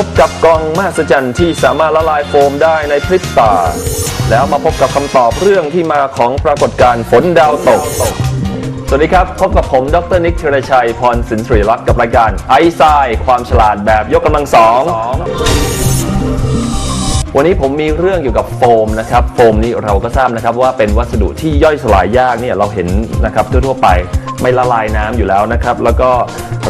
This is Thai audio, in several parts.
พบกับกล่องมหัศจรรย์ที่สามารถละลายโฟมได้ในพริบตา แล้วมาพบกับคำตอบเรื่องที่มาของปรากฏการณ์ฝนดาวตก สวัสดีครับ พบกับผมดรนิกเทรชัย พรสินทรีรักษ์กับรายการไอซายความฉลาดแบบยกกำลังสอง วันนี้ผมมีเรื่องเกี่ยวกับโฟมนะครับ โฟมนี้เราก็ทราบนะครับว่าเป็นวัสดุที่ย่อยสลายยากเนี่ยเราเห็นนะครับทั่วๆไปไม่ละลายน้ำอยู่แล้วนะครับ แล้วก็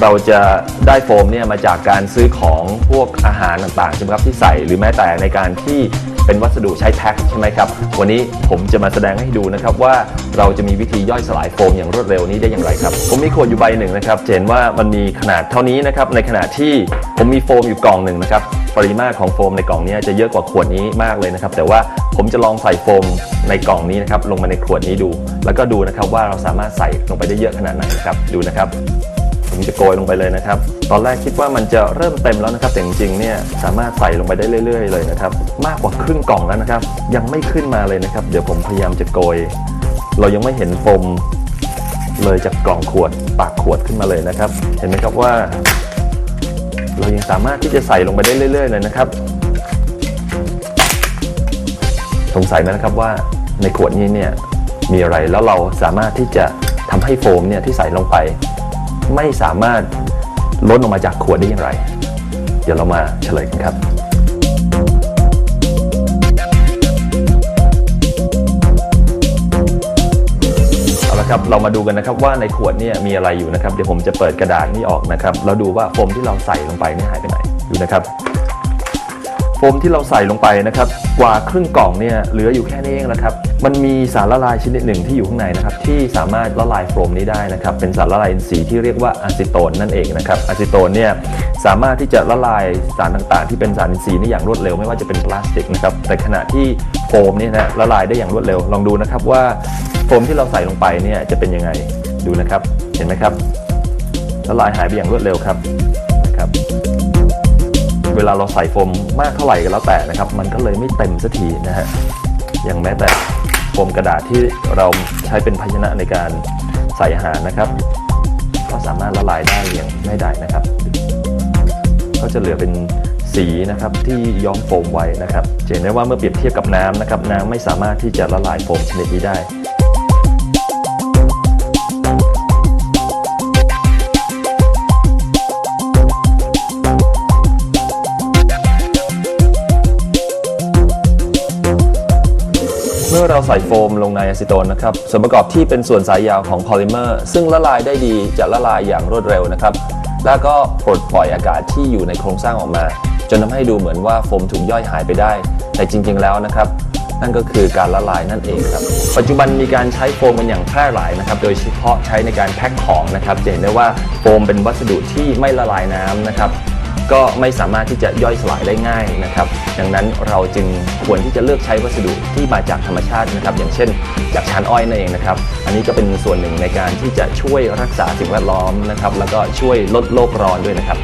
เราจะได้โฟมเนี่ยมาจากการซื้อของพวกอาหารต่างๆใช่ไหมครับที่ใส่หรือแม้แต่ในการที่ เป็นวัสดุใช้แพ็คใช่ไหมครับ วันนี้ผมจะมาแสดงให้ดูนะครับว่าเราจะมีวิธีย่อยสลายโฟมอย่างรวดเร็วนี้ได้อย่างไรครับ ผมมีขวดอยู่ใบหนึ่งนะครับเห็นว่ามันมีขนาดเท่านี้นะครับในขณะที่ผมมีโฟมอยู่กล่องหนึ่งนะครับปริมาตรของโฟมในกล่องนี้จะเยอะกว่าขวดนี้มากเลยนะครับแต่ว่าผมจะลองใส่โฟมในกล่องนี้นะครับลงมาในขวดนี้ดู แล้วก็ดูนะครับว่าเราสามารถใส่ลงไปได้เยอะขนาดไหนนะครับดูนะครับ ผมจะโกยลงไปเลยนะครับ ตอนแรกคิดว่ามันจะเริ่มเต็มแล้วนะครับ แต่จริงๆเนี่ยสามารถใส่ลงไปได้เรื่อย ๆ เลยนะครับ มากกว่าครึ่งกล่องแล้วนะครับ ยังไม่ขึ้นมาเลยนะครับ เดี๋ยวผมพยายามจะโกย เรายังไม่เห็นโฟมเลยจากกล่องขวดปากขวดขึ้นมาเลยนะครับ เห็นไหมครับว่า เรายังสามารถที่จะใส่ลงไปได้เรื่อย ๆ เลยนะครับ สงสัยไหมนะครับว่าในขวดนี้เนี่ยมีอะไรแล้วเราสามารถที่จะทำให้โฟมเนี่ยที่ใส่ลงไป ไม่สามารถล้นออกมาจากขวดได้อย่างไร เดี๋ยวเรามาเฉลยกันครับ เอาละครับเรามาดูกันนะครับว่าในขวดเนี่ยมีอะไรอยู่นะครับ เดี๋ยวผมจะเปิดกระดาษนี้ออกนะครับแล้วดูว่าโฟมที่เราใส่ลงไปเนี่ยหายไปไหนดูนะครับโฟมที่เราใส่ลงไปนะครับ กว่าครึ่งกล่องเนี่ยเหลืออยู่แค่นี้เองนะครับ มันมีสารละลายชนิดหนึ่งที่อยู่ข้างในนะครับที่สามารถละลายโฟมนี้ได้นะครับเป็นสารละลายอินทรีย์ที่เรียกว่าอะซิโตนนั่นเองนะครับอะซิโตนเนี่ยสามารถที่จะละลายสารต่างๆ ที่เป็นสารอินทรีย์นี่อย่างรวดเร็วไม่ว่าจะเป็นพลาสติกนะครับแต่ขณะที่โฟมนี่นะละลายได้อย่างรวดเร็ว ลองดูนะครับว่าโฟมที่เราใส่ลงไปเนี่ยจะเป็นยังไงดูนะครับเห็นไหมครับละลายหายไปอย่างรวดเร็วครับนะครับเวลาเราใส่โฟมมากเท่าไหร่ก็แล้วแต่นะครับ มันก็เลยไม่เต็มสักทีนะฮะอย่างแม้แต่ ฟมกระดาษที่เราใช้เป็นภาชนะในการใส่อาหารนะครับ ก็สามารถละลายได้อย่างง่ายดายนะครับ ก็จะเหลือเป็นสีนะครับที่ย้อมโฟมไว้นะครับเห็นได้ว่าเมื่อเปรียบเทียบกับน้ำนะครับน้ำไม่สามารถที่จะละลายโฟมชนิดนี้ได้ มื่อเราใส่โฟมลงในอะซิโตนนะครับส่วนประกอบที่เป็นส่วนสายยาวของพอลิเมอร์ซึ่งละลายได้ดีจะละลายอย่างรวดเร็วนะครับแล้วก็ปลดปล่อยอากาศที่อยู่ในโครงสร้างออกมา จนทำให้ดูเหมือนว่าโฟมถูกย่อยหายไปได้ แต่จริงๆแล้วนะครับนั่นก็คือการละลายนั่นเองครับ ปัจจุบันมีการใช้โฟมกันอย่างแพร่หลายนะครับ โดยเฉพาะใช้ในการแพ็คของนะครับจะเห็นได้ว่าโฟมเป็นวัสดุที่ไม่ละลายน้ำนะครับ ก็ไม่สามารถที่จะย่อยสลายได้ง่ายนะครับ ดังนั้นเราจึงควรที่จะเลือกใช้วัสดุที่มาจากธรรมชาตินะครับ อย่างเช่น จากชานอ้อยนั่นเองนะครับ อันนี้ก็เป็นส่วนหนึ่งในการที่จะช่วยรักษาสิ่งแวดล้อมนะครับ แล้วก็ช่วยลดโลกร้อนด้วยนะครับ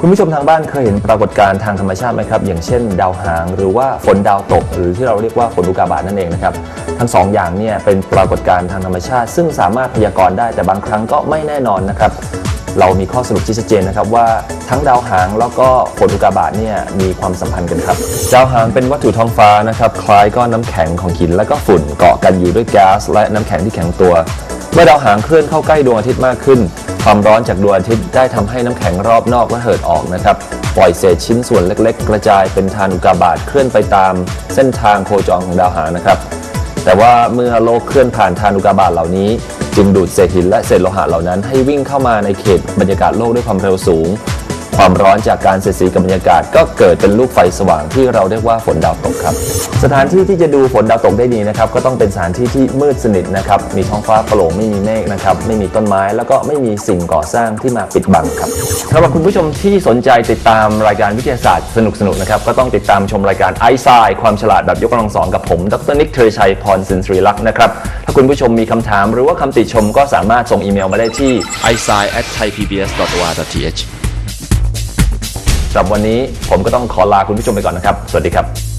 คุณผู้ชมทางบ้านเคยเห็นปรากฏการณ์ทางธรรมชาติไหมครับ อย่างเช่น ดาวหาง หรือว่าฝนดาวตก หรือที่เราเรียกว่าฝนอุกาบาตนั่นเองนะครับ ทั้งสองอย่างเนี่ยเป็นปรากฏการณ์ทางธรรมชาติ ซึ่งสามารถพยากรณ์ได้แต่บางครั้งก็ไม่แน่นอนนะครับเรามีข้อสรุปที่ชัดเจนนะครับว่าทั้งดาวหางแล้วก็ฝนอุกาบาตเนี่ยมีความสัมพันธ์กันครับดาวหางเป็นวัตถุท้องฟ้านะครับคล้ายก้อนน้ำแข็งของหินและก็ฝุ่นเกาะกันอยู่ด้วยแก๊สและน้ำแข็งที่แข็งตัว เมื่อดาวหางเคลื่อนเข้าใกล้ดวงอาทิตย์มากขึ้น ความร้อนจากดวงอาทิตย์ได้ทำให้น้ำแข็งรอบนอกระเหิดออกนะครับปล่อยเศษชิ้นส่วนเล็ก ๆ กระจายเป็นทานอุกาบาตเคลื่อนไปตาม เส้นทางโคจรของดาวหางนะครับ แต่ว่าเมื่อโลกเคลื่อนผ่านทานอุกาบาตเหล่านี้ จึงดูดเศษหินและเศษโลหะเหล่านั้นให้วิ่งเข้ามาในเขตบรรยากาศโลกด้วยความเร็วสูง ความร้อนจากการเสียดสีกับบรรยากาศ ก็เกิดเป็นลูกไฟสว่างที่เราเรียกว่าฝนดาวตกครับ สถานที่ที่จะดูฝนดาวตกได้ดีนะครับก็ต้องเป็นสถานที่ที่มืดสนิทนะครับมีท้องฟ้าโปร่งไม่มีเมฆนะครับไม่มีต้นไม้แล้วก็ไม่มีสิ่งก่อสร้างที่มาปิดบังครับสำหรับคุณผู้ชมที่สนใจติดตามรายการวิทยาศาสตร์สนุกๆนะครับก็ต้องติดตามชมรายการไอซายความฉลาดแบบยกกำลังสองกับผมดรนิกเทรชัยพรสินทรีลักษณ์นะครับถ้าคุณผู้ชมมีคำถามหรือว่าคำติชมก็สามารถส่งอีเมลมาได้ที่ i s i thaipbs.or.th สำหรับวันนี้ผมก็ต้องขอลาคุณผู้ชมไปก่อนนะครับ สวัสดีครับ